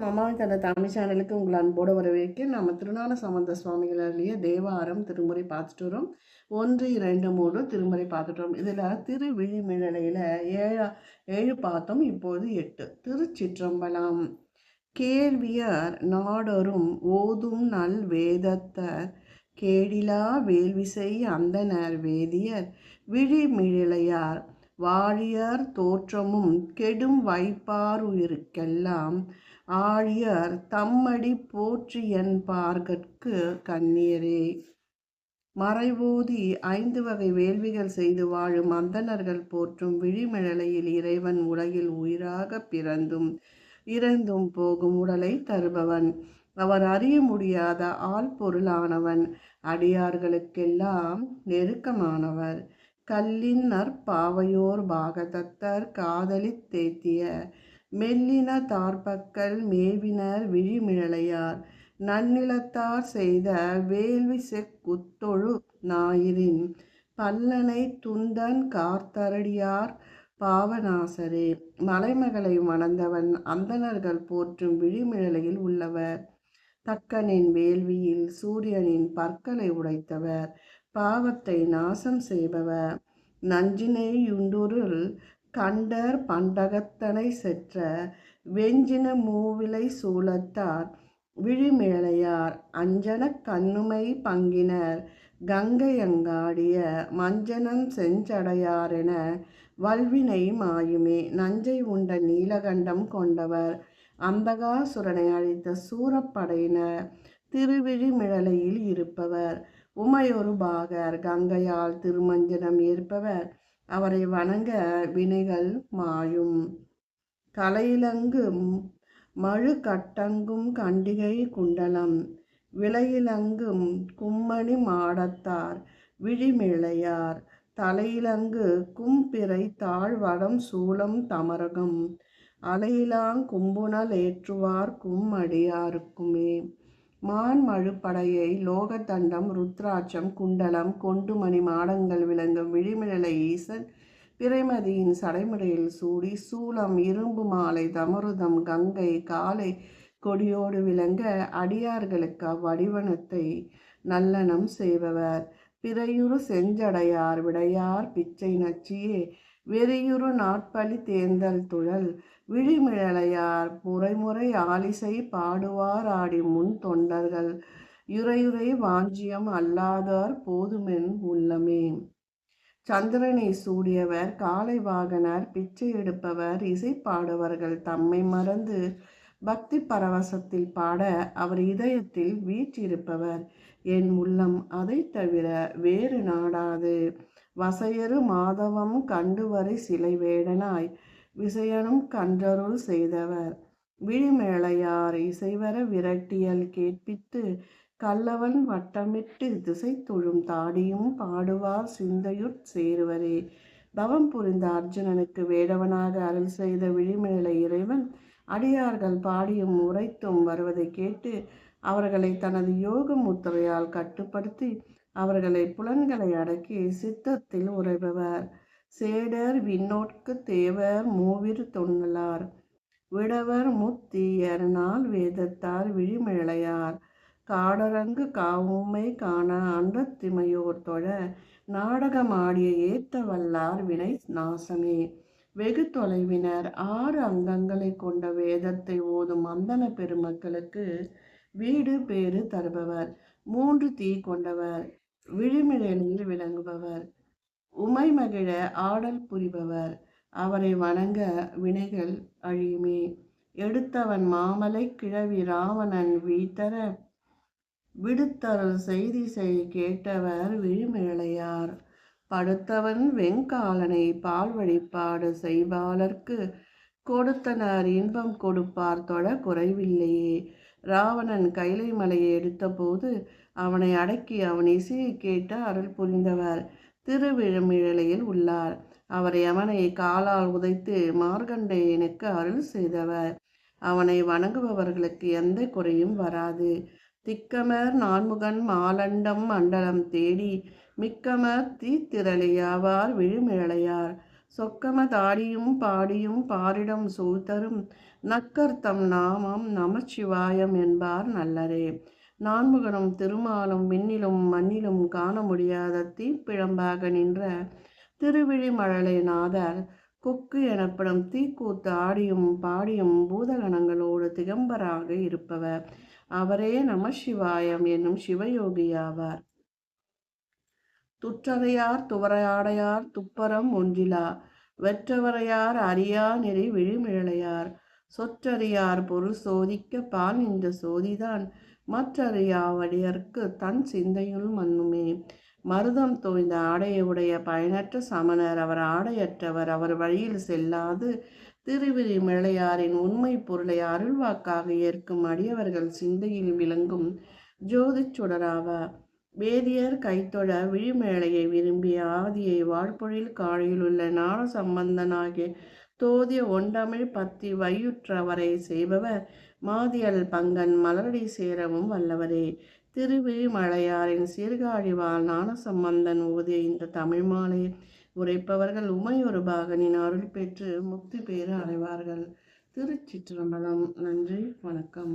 மாமாவின் தந்த தமிழ் சேனலுக்கு உங்களை அன்போடு வரவேற்கிறேன். நம்ம திருநான சம்பந்த சுவாமிகள் தேவாரம் திருமுறை பார்த்துட்டு வரோம். ஒன்று இரண்டு மூணு திருமுறை பார்த்துட்டு வரோம். இதில் திருவிழிமிழலையில் ஏழா ஏழு பார்த்தோம் இப்போது எட்டு. திருச்சிற்றம்பலம். கேள்வியர் நாடரும் ஓதும் நல் வேதத்தர் கேடிலா வேள்விசை அந்தனர் வேதியர் விழிமிழலையார் வாழியர் தோற்றமும் கெடும் வைப்பாருயிருக்கெல்லாம் ஆழியர் தம்மடி போற்றி என்பார்கட்கு கண்ணீரே. மறைவோதி ஐந்து வகை வேள்விகள் செய்து வாழும் அந்தணர்கள் போற்றும் விழிமிழலையில் இறைவன் உலகில் உயிராக பிறந்தும் இறந்தும் போகும் உடலை தருபவன். அவர் அறிய முடியாத ஆள் பொருளானவன். அடியார்களுக்கெல்லாம் நெருக்கமானவர். கல்லின் நற்பாவையோர் பாகதத்தர் காதலித் தேத்திய மெல்லின தார்பக்கல் மேவினர் விழிமிழலையார். நன்னிலத்தார் செய்த வேள்வி செக்குத்தொழு ஞாயிறின். பல்லனை துந்தன் கார்த்தரடியார் பாவநாசரே. மலைமகளை மணந்தவன் அந்தணர்கள் போற்றும் விழிமிழலையில் உள்ளவர். தக்கனின் வேள்வியில் சூரியனின் பற்களை உடைத்தவர். பாவத்தை நாசம் செய்பவர். நஞ்சினையுண்டுருள் கண்டர் பண்டகத்தனை செற்ற வெஞ்சின மூவிலை சூழத்தார் விழிமேளையார் அஞ்சன கண்ணுமை பங்கினர் கங்கையங்காடிய மஞ்சனம் செஞ்சடையாரென வல்வினை மாயுமே நஞ்சை உண்ட நீலகண்டம் கொண்டவர் அந்தகாசுரனை அழித்த சூரப்படையினர் திருவிழிமிழலையில் இருப்பவர் உமையொரு பாகர் கங்கையால் திருமஞ்சனம் ஏற்பவர் அவரை வணங்க வினைகள் மாயும். கலையிலங்கும் மழு கட்டங்கும் கண்டிகை குண்டலம். விலையிலங்கும் கும்மணி மாடத்தார் விழிமிழையார் தலையிலங்கு கும்பிறை தாழ்வடம் சூளம் தமரகம். அலையிலாங் கும்புணல் ஏற்றுவார் கும்மடியாருக்குமே. மான் மழுப்படையை லோகதண்டம் ருத்ராட்சம் குண்டலம் கொண்டுமணி மாடங்கள் விளங்கும் விழிமிழலை ஈசன் பிறைமதியின் சடைமுறையில் சூடி சூளம் இரும்பு மாலை தமருதம் கங்கை காலை கொடியோடு விளங்க அடியார்களுக்கு அவ்வடிவனத்தை நல்லனம் செய்பவர். பிறையுறு செஞ்சடையார் விடையார் பிச்சை நச்சியே வெறியுறு நாட்பழி தேர்ந்தல் துழல் விழிமிழலையார் முறைமுறை ஆலிசை பாடுவார் ஆடி முன் தொண்டர்கள் யுரையுரை வாஞ்சியம் அல்லாதார் போதுமென் உள்ளமே. சந்திரனை சூடியவர் காலை வாகனர் பிச்சை எடுப்பவர் இசை பாடுவர்கள் தம்மை மறந்து பக்தி பரவசத்தில் பாட அவர் இதயத்தில் வீற்றிருப்பவர். என் உள்ளம் அதை தவிர வேறு நாடாது. வசையரு மாதவம் கண்டுவரை சிலை வேடனாய் விசயனும் கன்றருள் செய்தவர். விழிமேளையார் இசைவர விரட்டியல் கேட்பித்து கல்லவன் வட்டமிட்டு திசை தொழும் தாடியும் பாடுவார் சிந்தையுட் சேருவரே. தவம் புரிந்த அர்ஜுனனுக்கு வேடவனாக அருள் செய்த விழிமேளை இறைவன் அடியார்கள் பாடியும் உரைத்தும் வருவதை கேட்டு அவர்களை தனது யோக முத்திரையால் கட்டுப்படுத்தி அவர்களை புலன்களை அடக்கி சித்தத்தில் உறைபவர். சேடர் விண்ணோட்கு தேவர் மூவிர் தொன்னலார். விடவர் முத்தீயர் நாள் வேதத்தார் விழிமிழையார். காடரங்கு காவுமை காண அண்டத்திமையோர் தொழ நாடகமாடிய ஏத்த வல்லார் வினை நாசமே. வெகு தொலைவினர் ஆறு அங்கங்களை கொண்ட வேதத்தை ஓதும் அந்தன பெருமக்களுக்கு வீடு பேறு தருபவர். மூன்று தீ கொண்டவர். விழிமிழலில் விளங்குபவர். உமை மகிழ ஆடல் புரிபவர். அவரை வணங்க வினைகள் அழியுமே. எடுத்தவன் மாமலை கிழவி ராவணன் வீத்தர விடுத்தருள் செய்தி செய் கேட்டவர் விழிமிழலையார். படுத்தவன் வெங்காலனை பால் வழிபாடு செய்வாளர்க்கு. கொடுத்தனர் இன்பம் கொடுப்பார் தொட குறைவில்லையே. ராவணன் கைலை மலையை எடுத்தபோது அவனை அடக்கி அவன் இசையை கேட்டு அருள் புரிந்தவர். திருவிழமிழலையில் உள்ளார். அவர் யமனை காலால் உதைத்து மார்கண்டேயனுக்கு அருள் செய்தவர். அவனை வணங்குபவர்களுக்கு எந்த குறையும் வராது. திக்கமர் நான்முகன் மாலண்டம் மண்டலம் தேடி மிக்கமர் தீத்திரளையாவார் விழுமிழலையார். சொக்கம தாடியும் பாடியும் பாரிடம் சூழ்த்தரும். நக்கர்த்தம் நாமம் நமச்சிவாயம் என்பார் நல்லரே. நான்முகனும் திருமாலும் விண்ணிலும் மண்ணிலும் காண முடியாத தீப்பிழம்பாக நின்ற திருவிழிமழலை நாதர் கொக்கு எனப்படும் தீக்கூத்து ஆடியும் பாடியும் பூதகணங்களோடு திகம்பராக இருப்பவர். அவரே நமசிவாயம் என்னும் சிவயோகியாவார். துற்றறையார் துவரையாடையார் துப்பரம் ஒன்றிலா வெற்றவரையார் அறியா நெறி விழிமிழலையார். சொற்றறியார் பொருள் சோதிக்க பான் இந்த சோதிதான் மற்றறியாவடியர்க்கு தன் சிந்தையுள் மண்ணுமே மருதம் தோய்ந்த ஆடையுடைய பயனற்ற சமணர் அவர் ஆடையற்றவர் அவர் வழியில் செல்லாது திருவிரி மிளையாரின் உண்மை பொருளை அருள்வாக்காக ஏற்கும் அடியவர்கள் சிந்தையில் விளங்கும் ஜோதி சுடராவா. வேதியர் கைத்தொழ விழிமேளையை விரும்பிய ஆதியை வாழ்பொழில் காழியில் உள்ள ஞான சம்பந்தனாகிய தோதிய ஒண்டமிழ் பத்தி வையுற்றவரை செய்பவர் மாதியல் பங்கன் மலரடி சேரவும் வல்லவரே. திருவிழிமலையாரின் சீர்காழிவாள் நாணசம்பந்தன் ஓதிய இந்த தமிழ் மாலை உரைப்பவர்கள் உமையொரு பாகனின் அருள் பெற்று முக்தி பெயர் அடைவார்கள். திருச்சிற்றம்பலம். நன்றி. வணக்கம்.